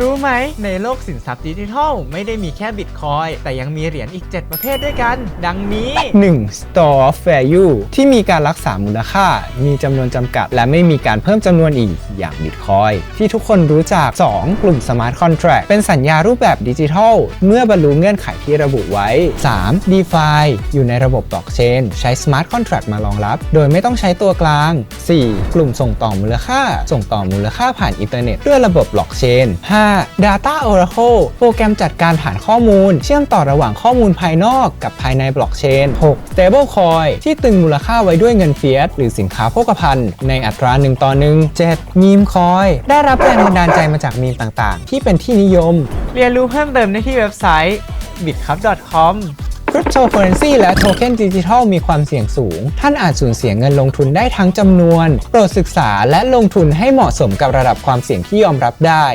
รู้ไหม ในโลกสินทรัพย์ดิจิทัล ไม่ได้มีแค่บิตคอยแต่ยังมีเหรียญอีก 7 ประเภทด้วยกัน ดังนี้ 1. Store of Value ที่มีการรักษามูลค่า มีจำนวนจำกัด และไม่มีการเพิ่มจำนวนอีกอย่าง Bitcoin ที่ทุกคนรู้จัก 2. กลุ่ม Smart Contract เป็นสัญญารูปแบบดิจิทัล เมื่อบรรลุเงื่อนไขที่ระบุไว้ 3. DeFi อยู่ในระบบบล็อกเชนใช้ Smart Contract มารองรับ โดยไม่ต้องใช้ตัวกลาง 4. กลุ่มส่งต่อมูลค่า ส่งต่อมูลค่าผ่านอินเทอร์เน็ตด้วยระบบบล็อกเชน 5. Data Oracle โปรแกรมจัดการฐานข้อมูล เชื่อมต่อระหว่างข้อมูลภายนอกกับภายในบล็อกเชน 6. Stablecoin ที่ตึงมูลค่าไว้ด้วยเงินเฟียสหรือสินค้าโภคภัณฑ์ในอัตราหนึ่งต่อหนึ่ง 7. Meme Coin ได้รับแรงบันดาลใจมาจากมีมต่างๆ ที่เป็นที่นิยม เรียนรู้เพิ่มเติมได้ที่เว็บไซต์ bitcup.com คริปโตเคอเรนซีและโทเค็นดิจิทัลมีความเสี่ยงสูง ท่านอาจสูญเสียเงินลงทุนได้ทั้งจำนวน โปรดศึกษาและลงทุนให้เหมาะสมกับระดับความเสี่ยงที่ยอมรับได้